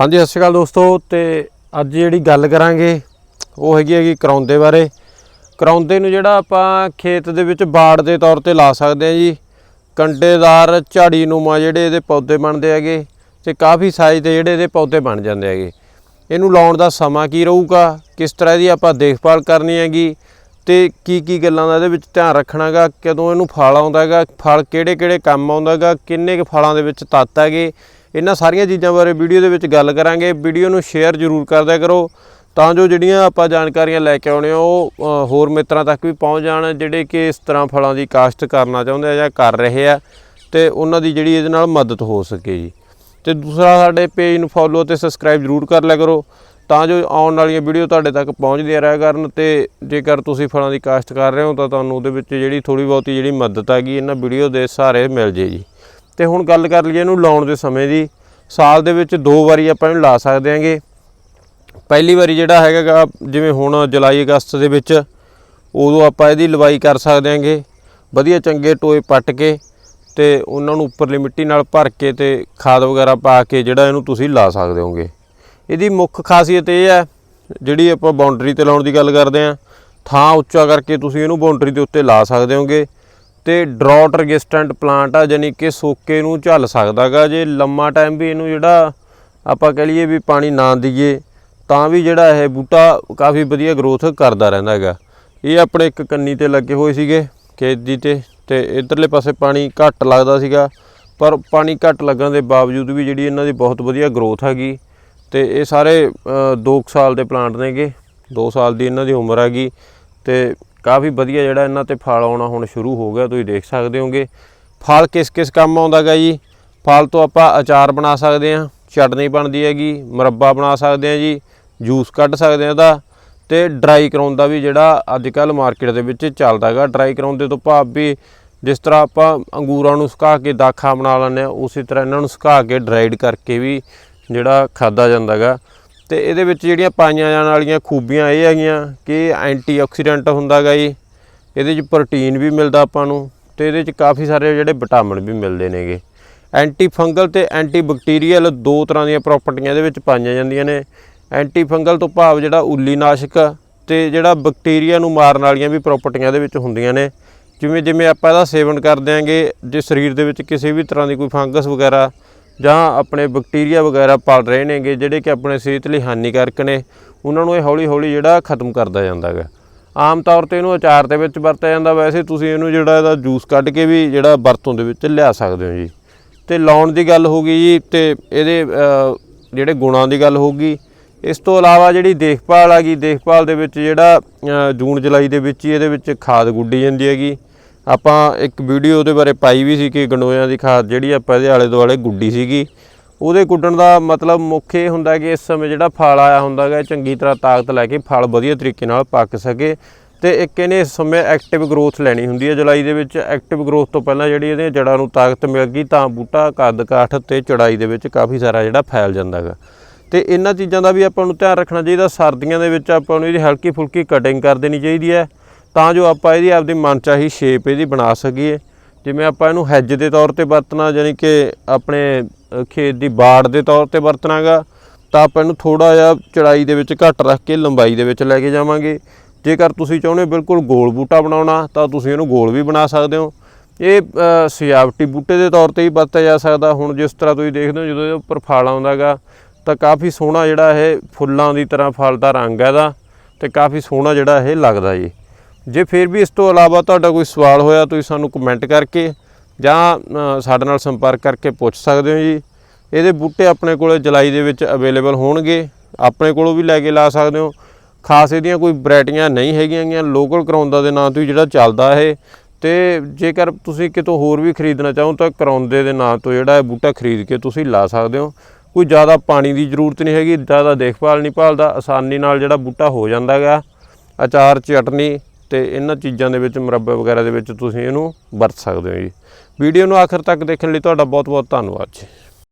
ਹਾਂਜੀ, ਸਤਿ ਸ਼੍ਰੀ ਅਕਾਲ ਦੋਸਤੋ। ਤੇ ਅੱਜ ਜਿਹੜੀ ਗੱਲ ਕਰਾਂਗੇ, ਉਹ ਹੈਗੀ ਹੈਗੀ ਕਰੌਂਦੇ ਬਾਰੇ। ਕਰੌਂਦੇ ਨੂੰ ਜਿਹੜਾ ਆਪਾਂ ਖੇਤ ਦੇ ਵਿੱਚ ਬਾੜ ਦੇ ਤੌਰ ਤੇ ਲਾ ਸਕਦੇ ਹਾਂ ਜੀ। ਕੰਡੇਦਾਰ ਝਾੜੀ ਨੂਮਾ ਜਿਹੜੇ ਇਹਦੇ ਪੌਦੇ ਬਣਦੇ ਹੈਗੇ ਤੇ ਕਾਫੀ ਸਾਈਜ਼ ਦੇ ਜਿਹੜੇ ਇਹਦੇ ਪੌਦੇ ਬਣ ਜਾਂਦੇ ਹੈਗੇ। ਇਹਨੂੰ ਲਾਉਣ ਦਾ ਸਮਾਂ ਕੀ ਰਹੂਗਾ, ਕਿਸ ਤਰ੍ਹਾਂ ਦੀ ਆਪਾਂ ਦੇਖਭਾਲ ਕਰਨੀ ਹੈਗੀ ਤੇ ਕੀ ਕੀ ਗੱਲਾਂ ਦਾ ਇਹਦੇ ਵਿੱਚ ਧਿਆਨ ਰੱਖਣਾਗਾ ਕਦੋਂ ਇਹਨੂੰ ਫਲ ਆਉਂਦਾ ਹੈਗਾ, ਫਲ ਕਿਹੜੇ ਕਿਹੜੇ ਕੰਮ ਆਉਂਦਾ ਹੈਗਾ, ਕਿੰਨੇ ਕੁ ਫਲਾਂ ਦੇ ਵਿੱਚ ਤੱਤ ਹੈਗੇ ਇਹਨਾਂ ਸਾਰੀਆਂ ਚੀਜ਼ਾਂ ਬਾਰੇ ਵੀਡੀਓ ਦੇ ਵਿੱਚ ਗੱਲ ਕਰਾਂਗੇ। ਵੀਡੀਓ ਨੂੰ ਸ਼ੇਅਰ ਜ਼ਰੂਰ ਕਰਦਿਆ ਕਰੋ ਤਾਂ ਜੋ ਜਿਹੜੀਆਂ ਆਪਾਂ ਜਾਣਕਾਰੀਆਂ ਲੈ ਕੇ ਆਉਣੇ ਆ, ਉਹ ਹੋਰ ਮਿੱਤਰਾਂ ਤੱਕ ਵੀ ਪਹੁੰਚ ਜਾਣ, ਜਿਹੜੇ ਕਿ ਇਸ ਤਰ੍ਹਾਂ ਫਲਾਂ ਦੀ ਕਾਸ਼ਤ ਕਰਨਾ ਚਾਹੁੰਦੇ ਆ ਜਾਂ ਕਰ ਰਹੇ ਆ ਤੇ ਉਹਨਾਂ ਦੀ ਜਿਹੜੀ ਇਹਦੇ ਨਾਲ ਮਦਦ ਹੋ ਸਕੇ ਜੀ। ਤੇ ਦੂਸਰਾ ਸਾਡੇ ਪੇਜ ਨੂੰ ਫੋਲੋ ਤੇ ਸਬਸਕ੍ਰਾਈਬ ਜ਼ਰੂਰ ਕਰ ਲਿਆ ਕਰੋ ਤਾਂ ਜੋ ਆਉਣ ਵਾਲੀਆਂ ਵੀਡੀਓ ਤੁਹਾਡੇ ਤੱਕ ਪਹੁੰਚਦੀਆਂ ਰਹਿ ਕਰਨ ਤੇ ਜੇਕਰ ਤੁਸੀਂ ਫਲਾਂ ਦੀ ਕਾਸ਼ਤ ਕਰ ਰਹੇ ਹੋ ਤਾਂ ਤੁਹਾਨੂੰ ਉਹਦੇ ਵਿੱਚ ਜਿਹੜੀ ਥੋੜੀ ਬਹੁਤੀ ਜਿਹੜੀ ਮਦਦ ਹੈਗੀ ਇਹਨਾਂ ਵੀਡੀਓ ਦੇ ਸਹਾਰੇ ਮਿਲ ਜੇ ਜੀ। ਤੇ ਹੁਣ ਗੱਲ ਕਰ ਲਈਏ ਇਹਨੂੰ ਲਾਉਣ ਦੇ ਸਮੇਂ ਦੀ। ਸਾਲ ਦੇ ਵਿੱਚ ਦੋ ਵਾਰੀ ਆਪਾਂ ਇਹਨੂੰ ਲਾ ਸਕਦੇ ਹਾਂਗੇ। ਪਹਿਲੀ ਵਾਰੀ ਜਿਹੜਾ ਹੈਗਾ ਜਿਵੇਂ ਹੁਣ ਜੁਲਾਈ, ਅਗਸਤ ਦੇ ਵਿੱਚ, ਉਦੋਂ ਆਪਾਂ ਇਹਦੀ ਲਵਾਈ ਕਰ ਸਕਦੇ ਹਾਂਗੇ। ਵਧੀਆ ਚੰਗੇ ਟੋਏ ਪੱਟ ਕੇ ਤੇ ਉਹਨਾਂ ਨੂੰ ਉੱਪਰਲੀ ਮਿੱਟੀ ਨਾਲ ਭਰ ਕੇ ਤੇ ਖਾਦ ਵਗੈਰਾ ਪਾ ਕੇ ਜਿਹੜਾ ਇਹਨੂੰ ਤੁਸੀਂ ਲਾ ਸਕਦੇ ਹੋਗੇ। ਇਹਦੀ ਮੁੱਖ ਖਾਸੀਅਤ ਇਹ ਹੈ, ਜਿਹੜੀ ਆਪਾਂ ਬਾਉਂਡਰੀ ਤੇ ਲਾਉਣ ਦੀ ਗੱਲ ਕਰਦੇ ਆਂ ਥਾਂ ਉੱਚਾ ਕਰਕੇ ਤੁਸੀਂ ਇਹਨੂੰ ਬਾਉਂਡਰੀ ਦੇ ਉੱਤੇ ਲਾ ਸਕਦੇ ਹੋਗੇ। ਤੇ ਡਰਾਟ ਰੈਜ਼ਿਸਟੈਂਟ ਪਲਾਂਟ ਆ ਯਾਨੀ ਕਿ ਸੋਕੇ ਨੂੰ ਝੱਲ ਸਕਦਾਗਾ। ਜੇ ਲੰਮਾ ਟਾਈਮ ਵੀ ਇਹਨੂੰ ਜਿਹੜਾ ਆਪਾਂ ਕਹ ਲਈਏ ਵੀ ਪਾਣੀ ਨਾ ਦਈਏ, ਤਾਂ ਵੀ ਜਿਹੜਾ ਇਹ ਬੂਟਾ ਕਾਫੀ ਵਧੀਆ ਗਰੋਥ ਕਰਦਾ ਰਹਿੰਦਾ ਹੈਗਾ ਇਹ ਆਪਣੇ ਇੱਕ ਕੰਨੀ ਤੇ ਲੱਗੇ ਹੋਏ ਸੀਗੇ, ਖੇਤ ਦੀ ਤੇ ਤੇ ਇਧਰਲੇ ਪਾਸੇ ਪਾਣੀ ਘੱਟ ਲੱਗਦਾ ਸੀਗਾ। ਪਰ ਪਾਣੀ ਘੱਟ ਲੱਗਣ ਦੇ ਬਾਵਜੂਦ ਵੀ ਜਿਹੜੀ ਇਹਨਾਂ ਦੀ ਬਹੁਤ ਵਧੀਆ ਗਰੋਥ ਹੈਗੀ, ਤੇ ਇਹ ਸਾਰੇ 2 ਸਾਲ ਦੇ ਪਲਾਂਟ ਨੇਗੇ 2 ਸਾਲ ਦੀ ਇਹਨਾਂ ਦੀ ਉਮਰ ਹੈਗੀ, ਤੇ ਕਾਫੀ ਵਧੀਆ ਜਿਹੜਾ ਇਹਨਾਂ ਤੇ ਫਲ ਆਉਣਾ ਹੁਣ ਸ਼ੁਰੂ ਹੋ ਗਿਆ, ਤੁਸੀਂ ਦੇਖ ਸਕਦੇ ਹੋਗੇ। ਫਲ ਕਿਸ ਕਿਸ ਕੰਮ ਆਉਂਦਾਗਾ ਜੀ? ਫਲ ਤੋਂ ਆਪਾਂ ਅਚਾਰ ਬਣਾ ਸਕਦੇ ਹਾਂ, ਚਟਨੀ ਬਣਦੀ ਹੈਗੀ, ਮੁਰੱਬਾ ਬਣਾ ਸਕਦੇ ਹਾਂ ਜੀ, ਜੂਸ ਕੱਢ ਸਕਦੇ ਹਾਂ ਇਹਦਾ ਤੇ ਡਰਾਈ ਕਰਾਉਣ ਦਾ ਵੀ ਜਿਹੜਾ ਅੱਜ ਕੱਲ ਮਾਰਕੀਟ ਦੇ ਵਿੱਚ ਚੱਲਦਾ ਹੈਗਾ ਡਰਾਈ ਕਰਾਉਣ ਦੇ ਤੋਂ ਭਾਵ ਵੀ ਜਿਸ ਤਰ੍ਹਾਂ ਆਪਾਂ ਅੰਗੂਰਾਂ ਨੂੰ ਸੁਕਾ ਕੇ ਦਾਖਾ ਬਣਾ ਲੈਂਦੇ ਆ ਉਸੇ ਤਰ੍ਹਾਂ ਇਹਨਾਂ ਨੂੰ ਸੁਕਾ ਕੇ ਡਰਾਈਡ ਕਰਕੇ ਵੀ ਜਿਹੜਾ ਖਾਦਾ ਜਾਂਦਾ ਹੈਗਾ ਤੇ ਇਹਦੇ ਵਿੱਚ ਜਿਹੜੀਆਂ ਪਾਈਆਂ ਜਾਣ ਵਾਲੀਆਂ ਖੂਬੀਆਂ ਇਹ ਹੈਗੀਆਂ ਕਿ ਐਂਟੀਆਕਸੀਡੈਂਟ ਹੁੰਦਾਗਾ ਜੀ। ਇਹਦੇ 'ਚ ਪ੍ਰੋਟੀਨ ਵੀ ਮਿਲਦਾ ਆਪਾਂ ਨੂੰ ਤੇ ਇਹਦੇ 'ਚ ਕਾਫੀ ਸਾਰੇ ਜਿਹੜੇ ਵਿਟਾਮਿਨ ਵੀ ਮਿਲਦੇ ਨੇਗੇ। ਐਂਟੀ ਫੰਗਲ ਤੇ ਐਂਟੀ ਬੈਕਟੀਰੀਅਲ ਦੋ ਤਰ੍ਹਾਂ ਦੀਆਂ ਪ੍ਰਾਪਰਟੀਆਂ ਇਹਦੇ ਵਿੱਚ ਪਾਈਆਂ ਜਾਂਦੀਆਂ ਨੇ। ਐਂਟੀ ਫੰਗਲ ਤੋਂ ਭਾਵ ਜਿਹੜਾ ਉੱਲੀ ਨਾਸ਼ਕ ਤੇ ਜਿਹੜਾ ਬੈਕਟੀਰੀਆ ਨੂੰ ਮਾਰਨ ਵਾਲੀਆਂ ਵੀ ਪ੍ਰਾਪਰਟੀਆਂ ਇਹਦੇ ਵਿੱਚ ਹੁੰਦੀਆਂ ਨੇ। ਜਿਵੇਂ ਜਿਵੇਂ ਆਪਾਂ ਇਹਦਾ ਸੇਵਨ ਕਰਦੇ ਆਂਗੇ, ਜੇ ਸਰੀਰ ਦੇ ਵਿੱਚ ਕਿਸੇ ਵੀ ਤਰ੍ਹਾਂ ਦੀ ਕੋਈ ਫੰਗਸ ਵਗੈਰਾ ਜਾਂ ਆਪਣੇ ਬੈਕਟੀਰੀਆ ਵਗੈਰਾ ਪਲ ਰਹੇ ਨੇਗੇ ਜਿਹੜੇ ਕਿ ਆਪਣੇ ਸਿਹਤ ਲਈ ਹਾਨੀਕਾਰਕ ਨੇ, ਉਹਨਾਂ ਨੂੰ ਇਹ ਹੌਲੀ ਹੌਲੀ ਜਿਹੜਾ ਖਤਮ ਕਰਦਾ ਜਾਂਦਾ ਹੈਗਾ ਆਮ ਤੌਰ ਤੇ ਇਹਨੂੰ ਅਚਾਰ ਦੇ ਵਿੱਚ ਵਰਤਿਆ ਜਾਂਦਾ। ਵੈਸੇ ਤੁਸੀਂ ਇਹਨੂੰ ਜਿਹੜਾ ਇਹਦਾ ਜੂਸ ਕੱਢ ਕੇ ਵੀ ਜਿਹੜਾ ਵਰਤੋਂ ਦੇ ਵਿੱਚ ਲਿਆ ਸਕਦੇ ਹੋ ਜੀ। ਤੇ ਲਾਉਣ ਦੀ ਗੱਲ ਹੋ ਗਈ ਜੀ, ਤੇ ਇਹਦੇ ਜਿਹੜੇ ਗੁਣਾਂ ਦੀ ਗੱਲ ਹੋ ਗਈ। ਇਸ ਤੋਂ ਇਲਾਵਾ ਜਿਹੜੀ ਦੇਖਭਾਲ ਆ ਗਈ, ਦੇਖਭਾਲ ਦੇ ਵਿੱਚ ਜਿਹੜਾ ਜੂਨ ਜੁਲਾਈ ਦੇ ਵਿੱਚ ਹੀ ਇਹਦੇ ਵਿੱਚ ਖਾਦ ਗੁੱਡੀ ਜਾਂਦੀ ਹੈਗੀ। ਆਪਾਂ ਇੱਕ ਵੀਡੀਓ ਉਹਦੇ ਬਾਰੇ ਪਾਈ ਵੀ ਸੀ ਕਿ ਗੰਡੋਇਆਂ ਦੀ ਖਾਦ ਜਿਹੜੀ ਆਪਾਂ ਇਹਦੇ ਆਲੇ ਦੁਆਲੇ ਗੁੱਡੀ ਸੀਗੀ, ਉਹਦੇ ਗੁੱਡਣ ਦਾ ਮਤਲਬ ਮੁੱਖ ਇਹ ਹੁੰਦਾ ਕਿ ਇਸ ਸਮੇਂ ਜਿਹੜਾ ਫਲ ਆਇਆ ਹੁੰਦਾ ਹੈਗਾ ਚੰਗੀ ਤਰ੍ਹਾਂ ਤਾਕਤ ਲੈ ਕੇ ਫਲ ਵਧੀਆ ਤਰੀਕੇ ਨਾਲ ਪੱਕ ਸਕੇ ਤੇ ਇੱਕ ਇਹਨੇ ਇਸ ਸਮੇਂ ਐਕਟਿਵ ਗਰੋਥ ਲੈਣੀ ਹੁੰਦੀ ਹੈ, ਜੁਲਾਈ ਦੇ ਵਿੱਚ ਐਕਟਿਵ ਗਰੋਥ ਤੋਂ ਪਹਿਲਾਂ ਜਿਹੜੀ ਇਹਦੀਆਂ ਜੜ੍ਹਾਂ ਨੂੰ ਤਾਕਤ ਮਿਲ ਗਈ, ਤਾਂ ਬੂਟਾ, ਕੱਦ ਕਾਠ ਤੇ ਚੜਾਈ ਦੇ ਵਿੱਚ ਕਾਫੀ ਸਾਰਾ ਜਿਹੜਾ ਫੈਲ ਜਾਂਦਾ ਹੈਗਾ। ਤੇ ਇਹਨਾਂ ਚੀਜ਼ਾਂ ਦਾ ਵੀ ਆਪਾਂ ਨੂੰ ਧਿਆਨ ਰੱਖਣਾ ਚਾਹੀਦਾ, ਸਰਦੀਆਂ ਦੇ ਵਿੱਚ ਆਪਾਂ ਨੂੰ ਇਹਦੀ ਹਲਕੀ ਫੁਲਕੀ ਕਟਿੰਗ ਕਰ ਦੇਣੀ ਚਾਹੀਦੀ ਹੈ। ਤਾਂ ਜੋ ਆਪਾਂ ਇਹਦੀ ਆਪਦੀ ਮਨਚਾਹੀ ਸ਼ੇਪ ਇਹਦੀ ਬਣਾ ਸਕੀਏ। ਜਿਵੇਂ ਆਪਾਂ ਇਹਨੂੰ ਹੈਜ ਦੇ ਤੌਰ ਤੇ ਵਰਤਣਾ, ਯਾਨੀ ਕਿ ਆਪਣੇ ਖੇਤ ਦੀ ਬਾੜ ਦੇ ਤੌਰ ਤੇ ਵਰਤਣਾਗਾ, ਤਾਂ ਆਪਾਂ ਇਹਨੂੰ ਥੋੜਾ ਜਿਹਾ ਚੜਾਈ ਦੇ ਵਿੱਚ ਘੱਟ ਰੱਖ ਕੇ ਲੰਬਾਈ ਦੇ ਵਿੱਚ ਲੈ ਕੇ ਜਾਵਾਂਗੇ। ਜੇਕਰ ਤੁਸੀਂ ਚਾਹੁੰਦੇ ਹੋ ਬਿਲਕੁਲ ਗੋਲ ਬੂਟਾ ਬਣਾਉਣਾ, ਤਾਂ ਤੁਸੀਂ ਇਹਨੂੰ ਗੋਲ ਵੀ ਬਣਾ ਸਕਦੇ ਹੋ। ਇਹ ਸਜਾਵਟੀ ਬੂਟੇ ਦੇ ਤੌਰ ਤੇ ਹੀ ਵਰਤਿਆ ਜਾ ਸਕਦਾ। ਹੁਣ ਜਿਸ ਤਰ੍ਹਾਂ ਤੁਸੀਂ ਦੇਖਦੇ ਹੋ, ਜਦੋਂ ਇਹਦੇ ਉੱਪਰ ਫਲ ਆਉਂਦਾਗਾ, ਤਾਂ ਕਾਫੀ ਸੋਹਣਾ ਜਿਹੜਾ ਇਹ ਫੁੱਲਾਂ ਦੀ ਤਰ੍ਹਾਂ ਫਲ ਦਾ ਰੰਗ ਹੈ ਇਹਦਾ, ਤੇ ਕਾਫੀ ਸੋਹਣਾ ਜਿਹੜਾ ਇਹ ਲੱਗਦਾ ਜੀ। ਜੇ ਫਿਰ ਵੀ ਇਸ ਤੋਂ ਇਲਾਵਾ ਤੁਹਾਡਾ ਕੋਈ ਸਵਾਲ ਹੋਇਆ ਤੁਸੀਂ ਸਾਨੂੰ ਕਮੈਂਟ ਕਰਕੇ ਜਾਂ ਸਾਡੇ ਨਾਲ ਸੰਪਰਕ ਕਰਕੇ ਪੁੱਛ ਸਕਦੇ ਹੋ ਜੀ। ਇਹਦੇ ਬੂਟੇ ਆਪਣੇ ਕੋਲੇ ਜੁਲਾਈ ਦੇ ਵਿੱਚ ਅਵੇਲੇਬਲ ਹੋਣਗੇ। ਆਪਣੇ ਕੋਲੋਂ ਵੀ ਲੈ ਕੇ ਲਾ ਸਕਦੇ ਹੋ। ਖਾਸ ਇਹਦੀਆਂ ਕੋਈ ਵੈਰਾਈਟੀਆਂ ਨਹੀਂ ਹੈਗੀਆਂ ਗੀਆਂ। ਲੋਕਲ ਕਰਾਉਂਦਾ ਦੇ ਨਾਂ ਤੋਂ ਹੀ ਜਿਹੜਾ ਚੱਲਦਾ ਹੈ ਤੇ ਜੇਕਰ ਤੁਸੀਂ ਕਿਤੋਂ ਹੋਰ ਵੀ ਖਰੀਦਣਾ ਚਾਹੋ ਤਾਂ ਕਰਾਉਂਦੇ ਦੇ ਨਾਂ ਤੋਂ ਜਿਹੜਾ ਇਹ ਬੂਟਾ ਖਰੀਦ ਕੇ ਤੁਸੀਂ ਲਾ ਸਕਦੇ ਹੋ। ਕੋਈ ਜ਼ਿਆਦਾ ਪਾਣੀ ਦੀ ਜ਼ਰੂਰਤ ਨਹੀਂ ਹੈਗੀ, ਜ਼ਿਆਦਾ ਦੇਖਭਾਲ ਨਹੀਂ ਭਾਲਦਾ। ਆਸਾਨੀ ਨਾਲ ਜਿਹੜਾ ਬੂਟਾ ਹੋ ਜਾਂਦਾ ਹੈਗਾ ਅਚਾਰ, ਚਟਨੀ ਤੇ ਇਹਨਾਂ ਚੀਜ਼ਾਂ ਦੇ ਵਿੱਚ, ਮੁਰੱਬੇ ਵਗੈਰਾ ਦੇ ਵਿੱਚ ਤੁਸੀਂ ਇਹਨੂੰ ਵਰਤ ਸਕਦੇ ਹੋ ਜੀ। ਵੀਡੀਓ ਨੂੰ ਆਖਰ ਤੱਕ ਦੇਖਣ ਲਈ ਤੁਹਾਡਾ ਬਹੁਤ ਬਹੁਤ ਧੰਨਵਾਦ ਜੀ।